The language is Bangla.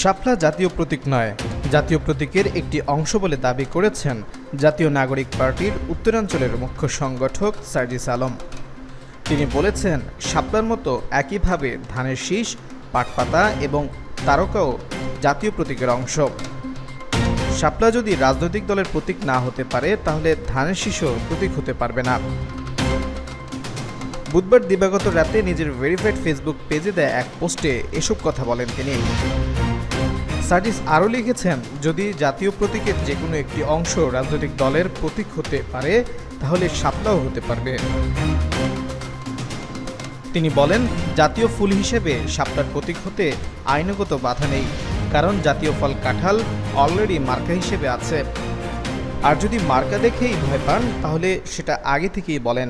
শাপলা জাতীয় প্রতীক নয়। জাতীয় প্রতীকের একটি অংশ বলে দাবি করেছেন জাতীয় নাগরিক পার্টির উত্তরাঞ্চলের মুখ্য সংগঠক সার্জিস আলম। তিনি বলেছেন, শাপলার মতো একইভাবে ধানের শীষ, পাটপাতা এবং তারকাও জাতীয় প্রতীকের অংশ। শাপলা যদি রাজনৈতিক দলের প্রতীক না হতে পারে, তাহলে ধানের শীষও প্রতীক হতে পারবে না। বুধবার দিবাগত রাতে নিজের ভেরিফাইড ফেসবুক পেজে দেয় এক পোস্টে এসব কথা বলেন তিনি। সার্জিস আরও লিখেছেন, যদি জাতীয় প্রতীকের যে কোনো একটি অংশ রাজনৈতিক দলের প্রতীক হতে পারে, তাহলে শাপলাও হতে পারবে। তিনি বলেন, জাতীয় ফুল হিসেবে শাপলার প্রতীক হতে আইনগত বাধা নেই, কারণ জাতীয় ফল কাঁঠাল অলরেডি মার্কা হিসেবে আছে। আর যদি মার্কা দেখেই ভয় পান, তাহলে সেটা আগে থেকেই বলেন।